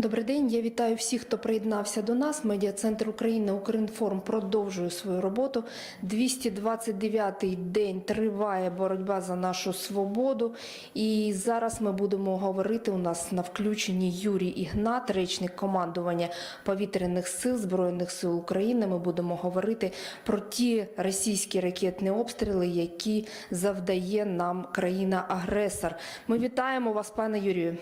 Добрий день. Я вітаю всіх, хто приєднався до нас. Медіа центр України Укрінформ продовжує свою роботу. 229-й день триває боротьба за нашу свободу. І зараз ми будемо говорити. У нас на включенні Юрій Ігнат, речник командування повітряних сил збройних сил України. Ми будемо говорити про ті російські ракетні обстріли, які завдає нам країна-агресор. Ми вітаємо вас, пане Юрію.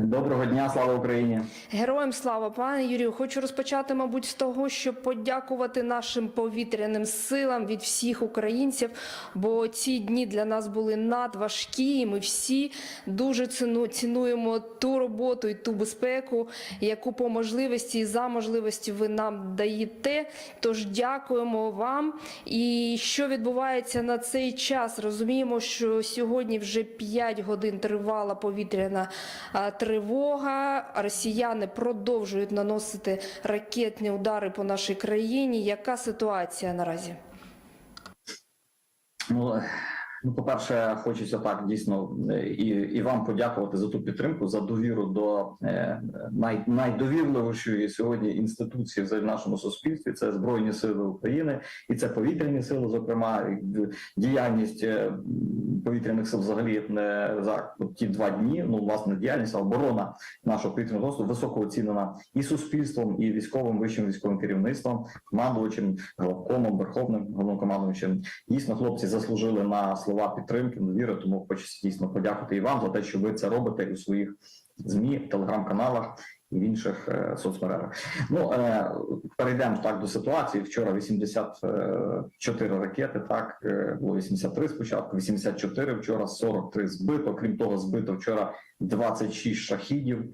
Доброго дня, слава Україні! Героям слава, пане Юрію. Хочу розпочати, мабуть, з того, щоб подякувати нашим повітряним силам від всіх українців, бо ці дні для нас були надважкі. і Ми всі дуже цінуємо ту роботу і ту безпеку, яку по можливості і за можливості ви нам даєте. Тож дякуємо вам. І що відбувається на цей час? Розуміємо, що сьогодні вже 5 годин тривала повітряна а, тривога. Росіяни продовжують наносити ракетні удари по нашій країні. Яка ситуація наразі? Ну, ну по-перше, хочеться так дійсно і, і вам подякувати за ту підтримку, за довіру до е, най, найдовірливішої сьогодні інституції в нашому суспільстві. Це Збройні Сили України і це повітряні сили, зокрема діяльність е, повітряних сил взагалі не за ті два дні. Ну власне діяльність оборона нашого повітряного простору високо оцінена і суспільством, і військовим вищим військовим керівництвом, командувачем, главкомом, верховним головнокомандувачем. Дійсно, хлопці заслужили на слова підтримки, довіри. Тому хочеться дійсно подякувати і вам за те, що ви це робите у своїх змі, телеграм-каналах. І в інших е, соцмережах. Ну е, перейдемо так до ситуації. Вчора 84 ракети. Так е, було 83 спочатку, 84 вчора, 43 збито. Крім того, збито вчора 26 шахідів.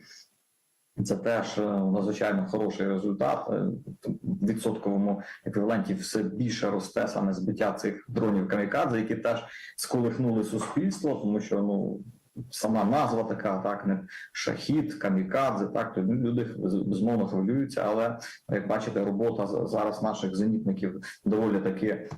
Це теж надзвичайно хороший результат. Е, В відсотковому еквіваленті все більше росте саме збиття цих дронів камікадзе, які теж сколихнули суспільство, тому що ну сама назва така, так не шахід, камікадзе. Так то люди безумовно хвилюються, але як бачите, робота зараз наших зенітників доволі таки е,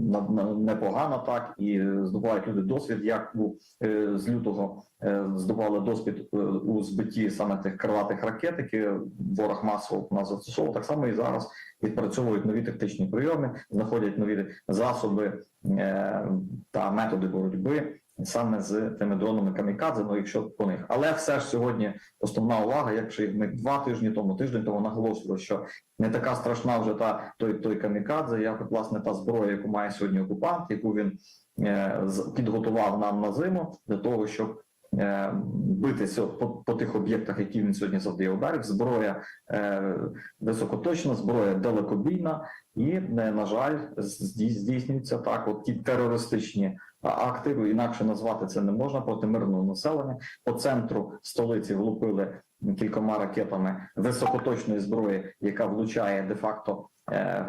на- на- непогана, так і здобувають люди досвід, як у е, з лютого е, здобували досвід е, у збитті саме тих крилатих ракет, які ворог масово нас застосовував. Так само і зараз відпрацьовують нові тактичні прийоми, знаходять нові засоби е, та методи боротьби. Саме з тими дронами камікадзе, ну якщо по них, але все ж сьогодні основна увага, якщо ми два тижні тому, тиждень тому наголошували, що не така страшна вже та той той камікадзе, як власне та зброя, яку має сьогодні окупант, яку він е, підготував нам на зиму для того, щоб е, битися по, по тих об'єктах, які він сьогодні завдає ударів. Зброя е, високоточна, зброя далекобійна, і е, на жаль, здій- здійснюються так, от ті терористичні акти, інакше назвати це не можна проти мирного населення. По центру столиці влупили кількома ракетами високоточної зброї, яка влучає де-факто е, е,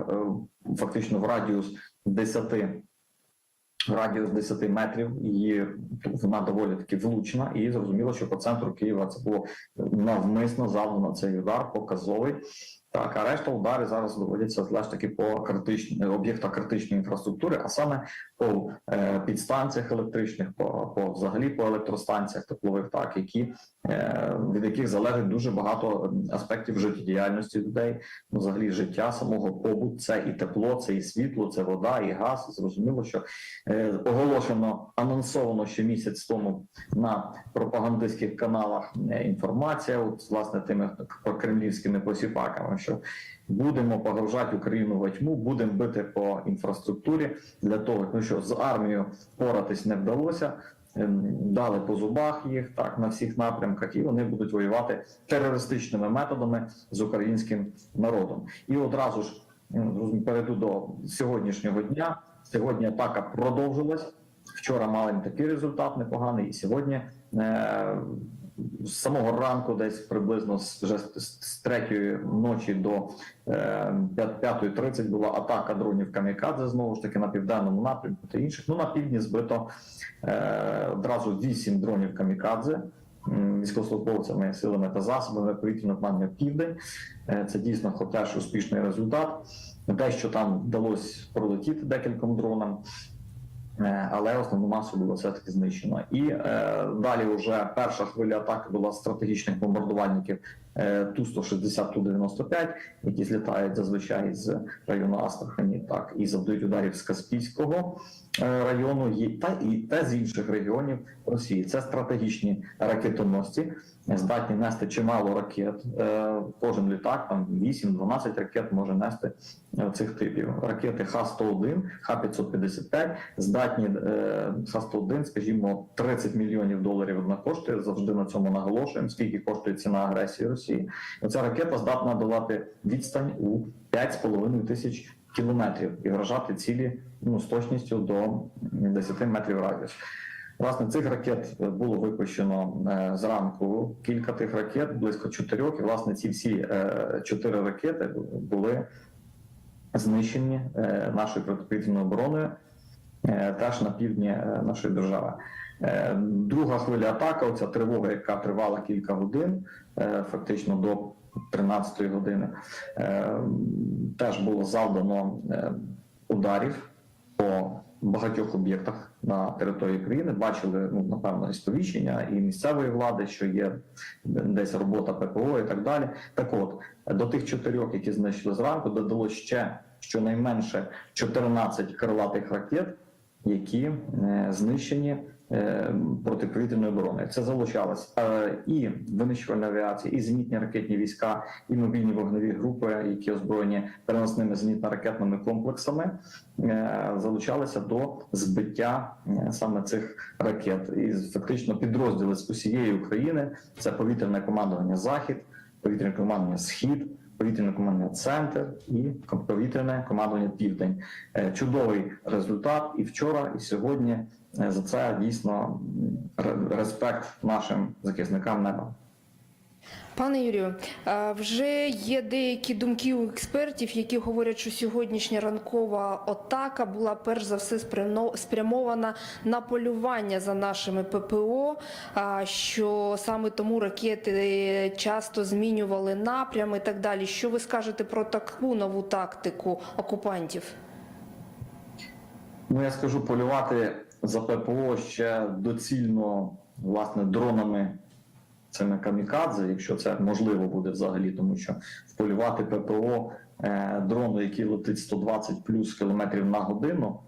фактично в радіус 10 радіус 10 метрів, і вона доволі таки влучна, і зрозуміло, що по центру Києва це було навмисно завдано цей удар, показовий. Так, а решта удари зараз доводяться ж таки по критичні об'єктах критичної інфраструктури, а саме по е, підстанціях електричних, по, по взагалі по електростанціях теплових, так які е, від яких залежить дуже багато аспектів життєдіяльності людей, ну, взагалі життя самого побут, це і тепло, це і світло, це вода, і газ. Зрозуміло, що е, оголошено анонсовано ще місяць тому на пропагандистських каналах е, інформація, от власне тими кремлівськими посіпаками, що будемо погружати Україну во тьму, будемо бити по інфраструктурі для того, тому що з армією впоратись не вдалося. Ем, Дали по зубах їх так на всіх напрямках, і вони будуть воювати терористичними методами з українським народом. І одразу ж ем, перейду до сьогоднішнього дня. Сьогодні атака продовжилась. Вчора мали такий результат непоганий, і сьогодні е, з самого ранку, десь приблизно вже з- третьої ночі до е, п'ят- 5.30 була атака дронів камікадзе знову ж таки на південному напрямку та інших. Ну на півдні збито е, одразу 8 дронів камікадзе. Військовослужбовцями, силами та засобами повітряного планування Південь. Е, Це дійсно теж успішний результат. Те, що там вдалося пролетіти декільком дронам, Е, але основну масу було все таки знищено. І е, далі вже перша хвиля атаки була стратегічних бомбардувальників е, Ту-160, Ту-95, які злітають зазвичай з району Астрахані, так і завдають ударів з Каспійського е, району, і- та і та з інших регіонів Росії. Це стратегічні ракетоносці, е, здатні нести чимало ракет. Е, Кожен літак там 8-12 ракет може нести е, цих типів. Ракети Х-101, Х-555 здатні е, Х-101, скажімо, 30 мільйонів доларів одна коштує. Завжди на цьому наголошуємо. Скільки коштує ціна агресії Росії? Оця ракета здатна долати відстань у 5,5 тисяч кілометрів і вражати цілі ну, з точністю до 10 метрів радіус. Власне, цих ракет було випущено е, зранку кілька тих ракет, близько чотирьох. І власне ці всі е, чотири ракети були знищені е, нашою протиповітряною обороною теж на півдні нашої держави. Друга хвиля атака, оця тривога, яка тривала кілька годин, фактично до 13 години, е, теж було завдано е, ударів по багатьох об'єктах на території країни. Бачили, ну напевно, і сповіщення і місцевої влади, що є десь робота ППО і так далі. Так от до тих чотирьох, які знищили зранку, додалось ще щонайменше 14 крилатих ракет, які е, знищені е, протиповітряною обороною. Це залучалось е, і винищувальна авіація, і зенітні ракетні війська, і мобільні вогневі групи, які озброєні переносними зенітно-ракетними комплексами, е, залучалися до збиття саме цих ракет. І фактично підрозділи з усієї України це повітряне командування Захід, повітряне командування Схід. Повітряне командування Центр і повітряне командування Південь. Чудовий результат і вчора, і сьогодні. Е, За це дійсно респект нашим захисникам неба. Пане Юрію, е, вже є деякі думки у експертів, які говорять, що сьогоднішня ранкова атака була перш за все спрямована на полювання за нашими ППО. Що саме тому ракети часто змінювали напрям і так далі. Що ви скажете про таку нову тактику окупантів? Ну я скажу, полювати за ППО ще доцільно власне дронами цими камікадзе, якщо це можливо буде взагалі, тому що вполювати ППО е, дрону, який летить 120 плюс кілометрів на годину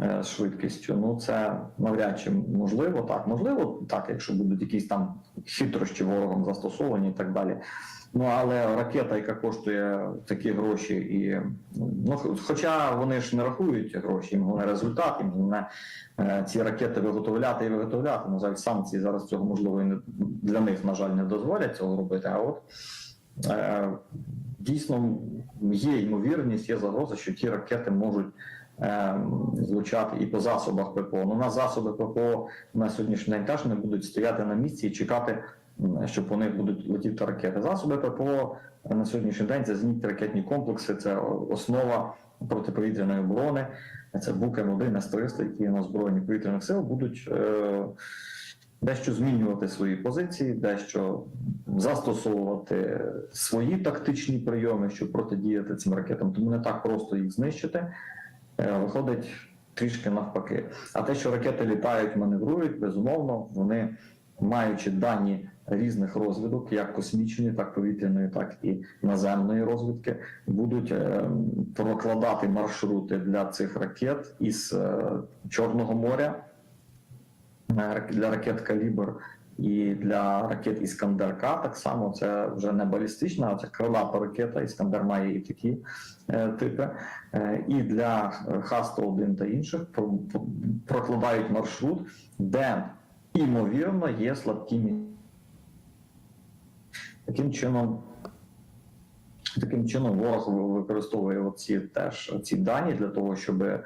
е, швидкістю, ну це навряд чи можливо. Так, можливо, так, якщо будуть якісь там хитрощі ворогом застосовані і так далі. Ну але ракета, яка коштує такі гроші, і ну хоча вони ж не рахують гроші, їм головне результат, їм головне е, ці ракети виготовляти і виготовляти. Ну навіть санкції зараз цього можливо і не для них, на жаль, не дозволять цього робити. А от е, дійсно є ймовірність, є загроза, що ті ракети можуть. е, Звучати і по засобах ППО. Ну, на засоби ППО на сьогоднішній день теж не будуть стояти на місці і чекати щоб вони будуть летіти ракети. Засоби ППО на сьогоднішній день це зенітні ракетні комплекси, це основа протиповітряної оборони. Це БУК М1, С-300, які на озброєнні повітряних сил будуть е, дещо змінювати свої позиції, дещо застосовувати свої тактичні прийоми, щоб протидіяти цим ракетам. Тому не так просто їх знищити. Е, Виходить трішки навпаки. А те, що ракети літають, маневрують, безумовно, вони маючи дані різних розвідок, як космічної, так повітряної, так і наземної розвідки, будуть е, прокладати маршрути для цих ракет із е, Чорного моря е, для ракет Калібр. І для ракет Іскандер-К так само це вже не балістична, а це крилата ракета. Іскандер має і такі е, типи. Е, і для Х-101 та інших про- про- прокладають маршрут, де імовірно є слабкі місця. Таким чином, таким чином ворог використовує ці теж ці дані для того, щоб е,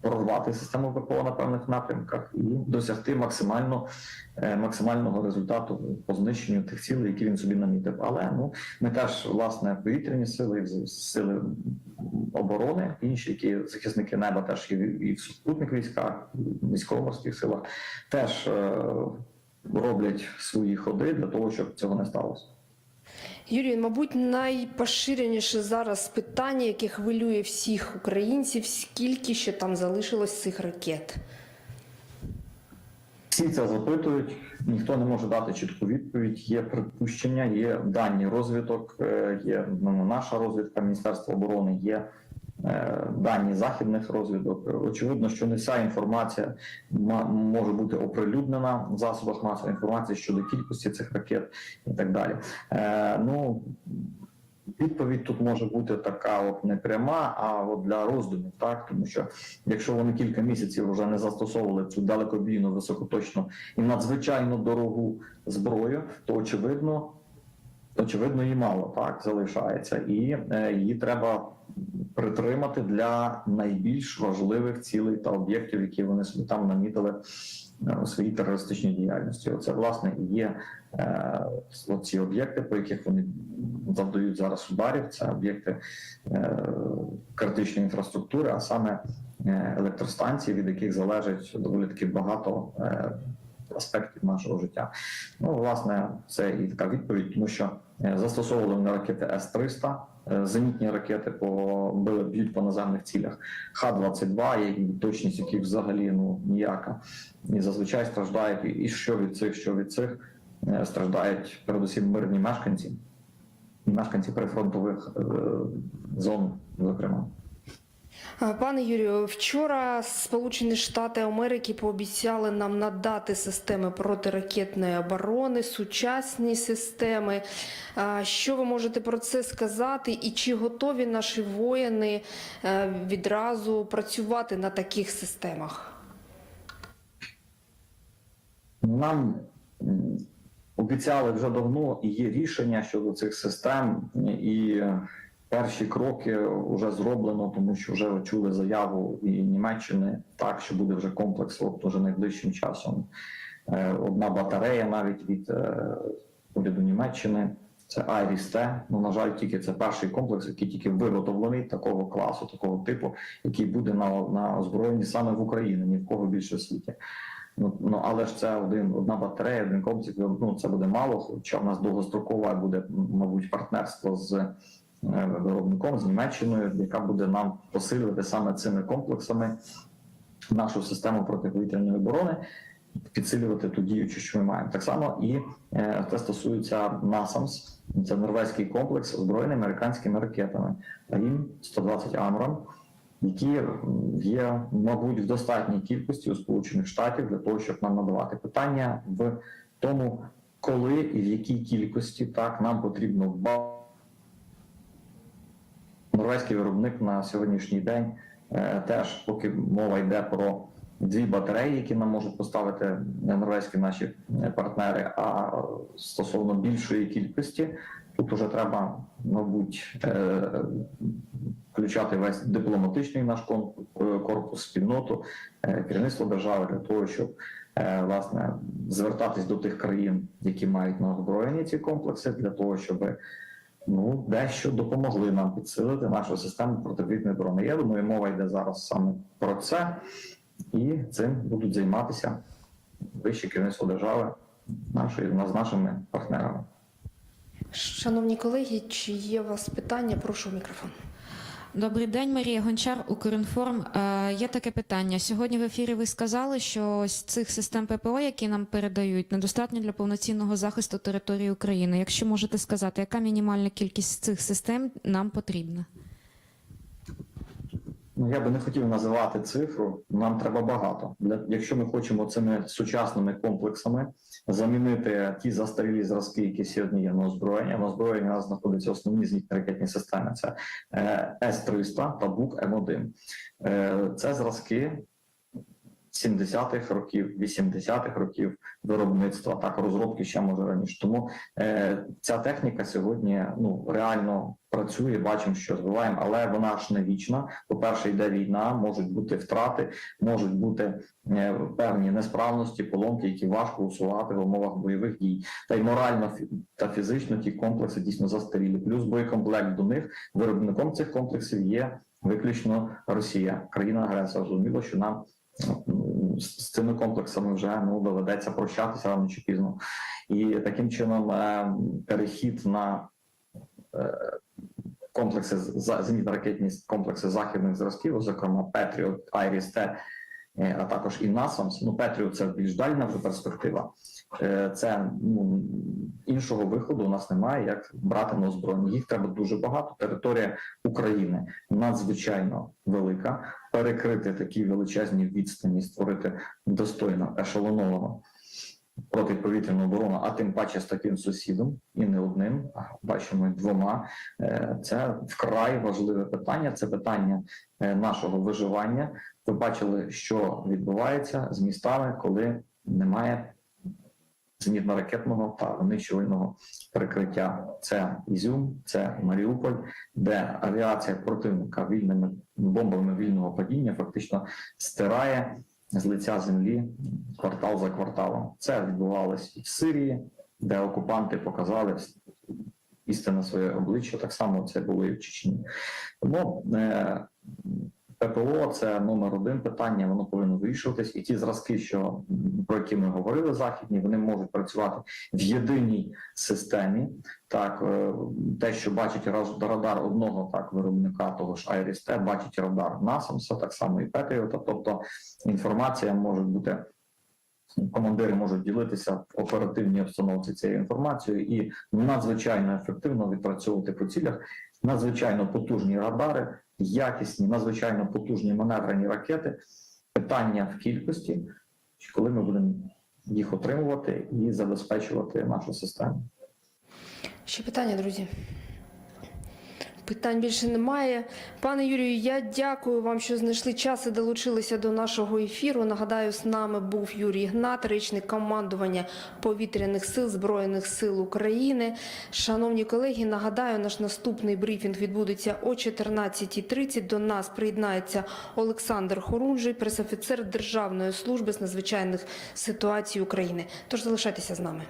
прорвати систему ППО на певних напрямках і досягти максимально е, максимального результату по знищенню тих цілей, які він собі намітив. Але ну ми теж власне повітряні сили, сили оборони, інші, які захисники неба, теж і, в- супутних військах, в військово-морських силах, теж е, роблять свої ходи для того, щоб цього не сталося. Юрій, мабуть, найпоширеніше зараз питання, яке хвилює всіх українців, скільки ще там залишилось цих ракет? Всі це запитують, ніхто не може дати чітку відповідь. Є припущення, є дані розвиток, е, є ну, наша розвідка Міністерства оборони, є е, дані західних розвідок. Очевидно, що не вся інформація може бути оприлюднена в засобах масової інформації щодо кількості цих ракет і так далі. Е, Ну відповідь тут може бути така, от не пряма, а от для роздумів, так? Тому що якщо вони кілька місяців вже не застосовували цю далекобійну, високоточну і надзвичайно дорогу зброю, то очевидно, очевидно, її мало так залишається, і е, її треба притримати для найбільш важливих цілей та об'єктів, які вони собі там намітили е, у своїй терористичній діяльності. Оце власне і є е, ці об'єкти, по яких вони завдають зараз ударів. Це об'єкти критичної інфраструктури, а саме електростанції, від яких залежить доволі таки багато аспектів нашого життя. Ну, власне, це і така відповідь, тому що е, застосовували вони ракети С-300, е, зенітні ракети по б'ють по наземних цілях. Х-22, які точність яких взагалі ну ніяка. І зазвичай страждають і- що від цих, що від цих е, страждають передусім мирні мешканці, мешканці прифронтових зон, зокрема. А, Пане Юрію, вчора Сполучені Штати Америки пообіцяли нам надати системи протиракетної оборони, сучасні системи. Що ви можете про це сказати? І чи готові наші воїни е, відразу працювати на таких системах? Нам обіцяли вже давно і є рішення щодо цих систем, і перші кроки вже зроблено, тому що вже чули заяву і Німеччини так, що буде вже комплекс от уже найближчим часом. Е, Одна батарея навіть від е, уряду Німеччини. Це Айріс-Т. Ну, на жаль, тільки це перший комплекс, який тільки виготовлений такого класу, такого типу, який буде на, на озброєнні саме в Україні, ні в кого більше в світі. Ну, ну але ж це один одна батарея, один комплекс. Ну це буде мало. Хоча в нас довгострокове буде, мабуть, партнерство з виробником з Німеччиною, яка буде нам посилювати саме цими комплексами нашу систему протиповітряної оборони, підсилювати ту діючу, що ми маємо. Так само і е, це стосується NASAMS, це норвезький комплекс озброєний американськими ракетами. АІМ 120 Амрам які є, мабуть, в достатній кількості у Сполучених Штатів для того, щоб нам надавати питання в тому, коли і в якій кількості так нам потрібно Норвезький виробник на сьогоднішній день е, теж, поки мова йде про дві батареї, які нам можуть поставити норвезькі наші е, партнери, а стосовно більшої кількості, тут уже треба, мабуть, е, включати весь дипломатичний наш е, корпус, спільноту, е, керівництво держави для того, щоб е, власне звертатись до тих країн, які мають на озброєнні ці комплекси, для того, щоб ну дещо допомогли нам підсилити нашу систему протиповітряної оборони. Я думаю, мова йде зараз саме про це, і цим будуть займатися вище керівництво держави нашої з нашими партнерами. Шановні колеги, чи є у вас питання? Прошу мікрофон. Добрий день, Марія Гончар, Укрінформ. Е, Є таке питання. Сьогодні в ефірі ви сказали, що ось цих систем ППО, які нам передають, недостатньо для повноцінного захисту території України. Якщо можете сказати, яка мінімальна кількість цих систем нам потрібна? Ну, я би не хотів називати цифру. Нам треба багато. Якщо ми хочемо цими сучасними комплексами замінити ті застарілі зразки, які сьогодні є на озброєнні. На озброєнні у нас знаходяться основні зенітні ракетні системи. Це е, С-300 та БУК М1. Е, це зразки 70-х років, 80-х років виробництва, так розробки ще може раніше. Тому е, ця техніка сьогодні ну реально працює. Бачимо, що розвиваємо, але вона ж не вічна. По перше, йде війна, можуть бути втрати, можуть бути е, певні несправності, поломки, які важко усувати в умовах бойових дій. Та й морально та фізично ті комплекси дійсно застарілі. Плюс боєкомплект до них виробником цих комплексів є виключно Росія, країна-агресор. Зрозуміло, що нам з цими комплексами вже ну доведеться прощатися рано чи пізно. І таким чином е, перехід на е, комплекси зенітно-ракетні комплекси західних зразків, зокрема Петріот, Айріс Т, а також і Насамс. Ну, Петріот це більш дальна вже перспектива. Е, Це ну, іншого виходу у нас немає, як брати на озброєння. Їх треба дуже багато. Територія України надзвичайно велика. Перекрити такі величезні відстані, створити достойно ешелоновану протиповітряну оборону, а тим паче з таким сусідом і не одним, а бачимо двома. Е, Це вкрай важливе питання. Це питання е, нашого виживання. Ви бачили, що відбувається з містами, коли немає зенітно-ракетного та винищувального прикриття. Це Ізюм, це Маріуполь, де авіація противника вільними бомбами вільного падіння фактично стирає з лиця землі квартал за кварталом. Це відбувалось і в Сирії, де окупанти показали істинне своє обличчя. Так само це було і в Чечні. Тому е, ППО це номер один питання, воно повинно вирішуватись. І ті зразки, що про які ми говорили, західні, вони можуть працювати в єдиній системі. Так, е, те, що бачить радар одного так виробника, того ж Айріс-Т, бачить радар Насамса, так само і Петріота. Тобто інформація може бути. Командири можуть ділитися в оперативній обстановці цією інформацією і надзвичайно ефективно відпрацьовувати по цілях, надзвичайно потужні радари, якісні, надзвичайно потужні маневрені ракети. Питання в кількості, коли ми будемо їх отримувати і забезпечувати нашу систему. Ще питання, друзі. Питань більше немає. Пане Юрію, я дякую вам, що знайшли час і долучилися до нашого ефіру. Нагадаю, з нами був Юрій Гнат, речник командування повітряних сил Збройних сил України. Шановні колеги, нагадаю, наш наступний брифінг відбудеться о 14.30. До нас приєднається Олександр Хорунжий, пресофіцер Державної служби з надзвичайних ситуацій України. Тож залишайтеся з нами.